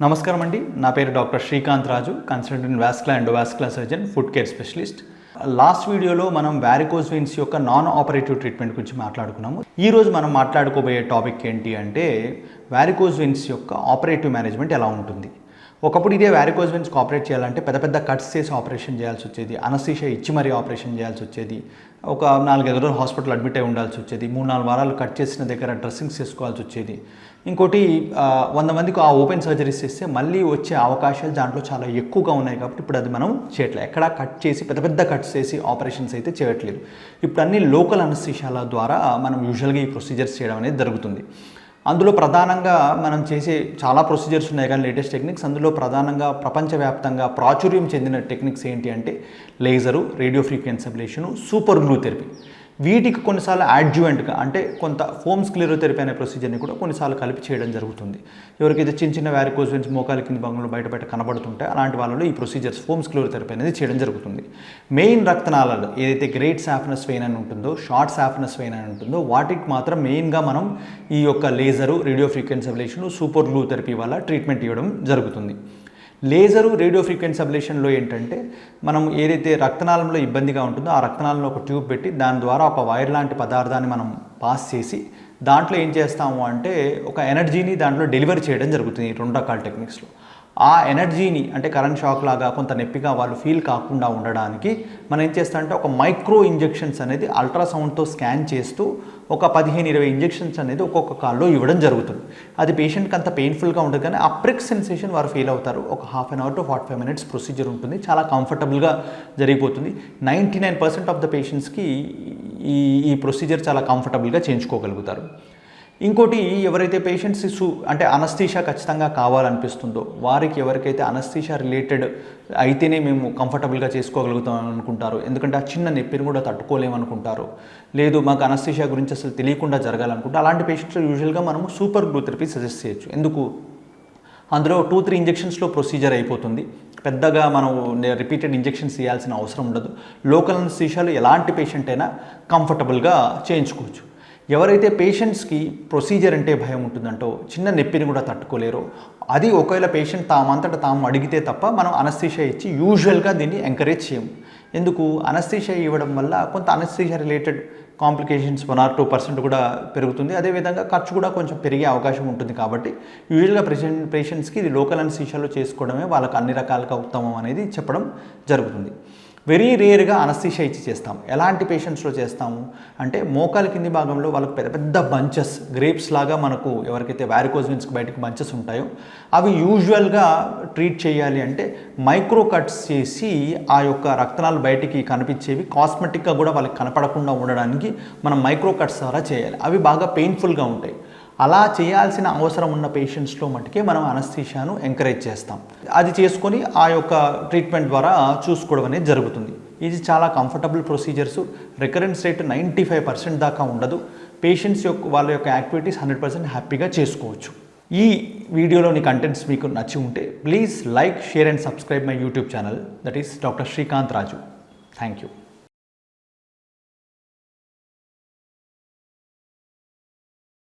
నమస్కారం అండి. నా పేరు doctor Srikanth Raju consultant vascular and vascular surgeon foot care specialist last వీడియోలో మనం వ్యారికోజ్ వెయిన్స్ యొక్క నాన్ ఆపరేటివ్ ట్రీట్మెంట్ గురించి మాట్లాడుకున్నాము. ఈరోజు మనం మాట్లాడుకోబోయే టాపిక్ ఏంటి అంటే వ్యారికోజ్ వెయిన్స్ యొక్క ఆపరేటివ్ మేనేజ్మెంట్ ఎలా ఉంటుంది? ఒకప్పుడు ఇదే వ్యారికోజ్ వెయిన్స్ ఆపరేట్ చేయాలంటే పెద్ద పెద్ద కట్స్ చేసి ఆపరేషన్ చేయాల్సి వచ్చేది. అనస్థీషియా ఇచ్చి మరీ ఆపరేషన్ చేయాల్సి వచ్చేది. ఒక నాలుగైదు రోజులు హాస్పిటల్ అడ్మిట్ అయి ఉండాల్సి వచ్చేది. మూడు నాలుగు వారాలు కట్ చేసిన దగ్గర డ్రెస్సింగ్స్ చేసుకోవాల్సి వచ్చేది. ఇంకోటి వంద మందికి ఆ ఓపెన్ సర్జరీస్ చేస్తే మళ్ళీ వచ్చే అవకాశాలు దాంట్లో చాలా ఎక్కువగా ఉన్నాయి కాబట్టి ఇప్పుడు అది మనం చేయట్లేదు. ఎక్కడా కట్ చేసి పెద్ద పెద్ద కట్స్ చేసి ఆపరేషన్స్ అయితే చేయట్లేదు. ఇప్పుడు అన్ని లోకల్ అనస్థిషాల ద్వారా మనం యూజువల్గా ఈ ప్రొసీజర్స్ చేయడం అనేది జరుగుతుంది. అందులో ప్రధానంగా మనం చేసే చాలా ప్రొసీజర్స్ ఉన్నాయి కానీ లేటెస్ట్ టెక్నిక్స్ అందులో ప్రధానంగా ప్రపంచవ్యాప్తంగా ప్రాచుర్యం చెందిన టెక్నిక్స్ ఏంటి అంటే laser radio frequency ablation super glue therapy వీటికి కొన్నిసార్లు యాడ్జువెంట్గా అంటే కొంత ఫోమ్ స్క్లిరోథెరపీ అనే ప్రొసీజర్ని కూడా కొన్నిసార్లు కలిపి చేయడం జరుగుతుంది. ఎవరికైతే చిన్న చిన్న వ్యారికోజ్ వెన్స్ మోకాల కింది భాగంలో బయట బయట కనబడుతుంటే అలాంటి వాళ్ళలో ఈ ప్రొసీజర్స్ ఫోమ్ స్క్లిరోథెరపీ అనేది చేయడం జరుగుతుంది. మెయిన్ రక్తనాళాలు ఏదైతే గ్రేట్ సాఫ్నస్ వెయిన్ అని ఉంటుందో షార్ట్ సాఫ్నస్ వెయిన్ అని ఉంటుందో వాటికి మాత్రం మెయిన్గా మనం ఈ యొక్క laser radio frequency ablation super glue therapy వల్ల ట్రీట్మెంట్ ఇవ్వడం జరుగుతుంది. లేజరు రేడియో ఫ్రీక్వెన్సీ అబ్లేషన్లో ఏంటంటే మనం ఏదైతే రక్తనాళంలో ఇబ్బందిగా ఉంటుందో ఆ రక్తనాళంలో ఒక ట్యూబ్ పెట్టి దాని ద్వారా ఒక వైర్ లాంటి పదార్థాన్ని మనం పాస్ చేసి దాంట్లో ఏం చేస్తాము అంటే ఒక ఎనర్జీని దాంట్లో డెలివరీ చేయడం జరుగుతుంది ఈ రెండు రకాల టెక్నిక్స్లో. ఆ ఎనర్జీని అంటే కరెంట్ షాక్ లాగా కొంత నొప్పిగా వాళ్ళు ఫీల్ కాకుండా ఉండడానికి మనం ఏం చేస్తామంటే ఒక మైక్రో ఇంజెక్షన్స్ అనేది అల్ట్రాసౌండ్తో స్కాన్ చేస్తూ ఒక పదిహేను ఇరవై ఇంజెక్షన్స్ అనేది ఒక్కొక్క కాల్లో ఇవ్వడం జరుగుతుంది. అది పేషెంట్కి అంత పెయిన్ఫుల్గా ఉండదు కానీ ఆ ప్రిక్ సెన్సేషన్ వారు ఫీల్ అవుతారు. ఒక half an hour to forty five minutes procedure ఉంటుంది. చాలా కంఫర్టబుల్గా జరిగిపోతుంది. Ninety nine percent of the పేషెంట్స్కి ఈ ఈ ప్రొసీజర్ చాలా కంఫర్టబుల్గా చేయించుకోగలుగుతారు. ఇంకోటి ఎవరైతే పేషెంట్స్ అంటే అనస్థీషా ఖచ్చితంగా కావాలనిపిస్తుందో వారికి ఎవరికైతే అనస్థీషా రిలేటెడ్ అయితేనే మేము కంఫర్టబుల్గా చేసుకోగలుగుతాం అనుకుంటారు. ఎందుకంటే ఆ చిన్న నొప్పిని కూడా తట్టుకోలేమనుకుంటారు. లేదు మాకు అనస్థీషా గురించి అసలు తెలియకుండా జరగాలనుకుంటే అలాంటి పేషెంట్స్ యూజువల్గా మనము సూపర్ గ్లూ థెరపీ సజెస్ట్ చేయొచ్చు. ఎందుకు? అందులో టూ త్రీ ఇంజెక్షన్స్లో ప్రొసీజర్ అయిపోతుంది. పెద్దగా మనం రిపీటెడ్ ఇంజెక్షన్స్ ఇవ్వాల్సిన అవసరం ఉండదు. లోకల్ అనస్థీషాలు ఎలాంటి పేషెంట్ అయినా కంఫర్టబుల్గా చేయించుకోవచ్చు. ఎవరైతే పేషెంట్స్కి ప్రొసీజర్ అంటే భయం ఉంటుందంటో చిన్న నొప్పిని కూడా తట్టుకోలేరో. అది ఒకవేళ పేషెంట్ తామంతట తాము అడిగితే తప్ప మనం అనస్థీషియా ఇచ్చి యూజువల్గా దీన్ని ఎంకరేజ్ చేయము. ఎందుకు? అనస్థీషియా ఇవ్వడం వల్ల కొంత anaesthesia related complications one or two percent కూడా పెరుగుతుంది. అదేవిధంగా ఖర్చు కూడా కొంచెం పెరిగే అవకాశం ఉంటుంది కాబట్టి యూజువల్గా పేషెంట్ పేషెంట్స్కి ఇది లోకల్ అనస్థీషియాలో చేసుకోవడమే వాళ్ళకి అన్ని రకాలుగా ఉత్తమం అనేది చెప్పడం జరుగుతుంది. వెరీ రేర్గా అనస్థీషియా ఇచ్చి చేస్తాం ఎలాంటి పేషెంట్స్లో చేస్తాము? అంటే మోకాల కింది భాగంలో వాళ్ళకి పెద్ద పెద్ద బంచెస్ గ్రేప్స్ లాగా మనకు ఎవరికైతే వ్యారికోజ్ బయటకు బంచెస్ ఉంటాయో అవి యూజువల్గా ట్రీట్ చేయాలి అంటే మైక్రో కట్స్ చేసి ఆ యొక్క రక్తనాలు బయటికి కనిపించేవి. కాస్మెటిక్గా కూడా వాళ్ళకి కనపడకుండా ఉండడానికి మనం మైక్రో కట్స్ ద్వారా చేయాలి. అవి బాగా పెయిన్ఫుల్గా ఉంటాయి. అలా చేయాల్సిన అవసరం ఉన్న పేషెంట్స్లో మటుకే మనం అనస్థీషియాను ఎంకరేజ్ చేస్తాం. అది చేసుకొని ఆ యొక్క ట్రీట్మెంట్ ద్వారా చూసుకోవడం అనేది జరుగుతుంది. ఇది చాలా comfortable procedures recurrence rate ninety five percent దాకా ఉండదు. పేషెంట్స్ యొక్క వాళ్ళ యొక్క యాక్టివిటీస్ హండ్రెడ్ పర్సెంట్ హ్యాపీగా చేసుకోవచ్చు. ఈ వీడియోలోని కంటెంట్స్ మీకు నచ్చి ఉంటే please like share and subscribe my YouTube channel that is doctor Srikanth Raju thank you